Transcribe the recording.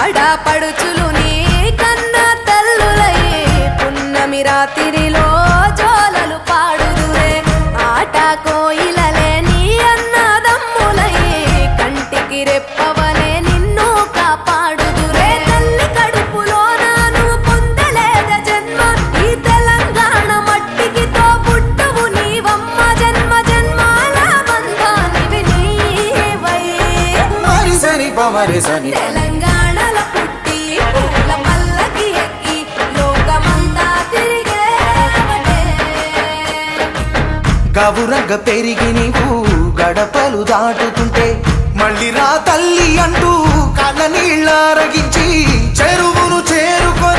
ఆడపడుచులు నీ కన్న తల్లులయ్యే పున్నమి రాత్రిలో జోలలు పాడుదురే. ఆట కోయిలలే నీ అన్న దమ్ములయ్యే కంటికి రెప్పవలే నిన్ను కాపాడుదురే. తల్లి కడుపులో నాను పొందలేద జన్మ. ఈ తెలంగాణ మట్టికితో పుట్టవు నీవమ్మ జన్మ. జన్మాల బంధానివి నీవై సరి పవరి సరి తెలంగాణ గవురగ పెరిగి నీవు గడపలు దాటుతుంటే మళ్ళీ రా తల్లి అంటూ కళ్ళ నీళ్ళారగించి చెరువును చేరుకో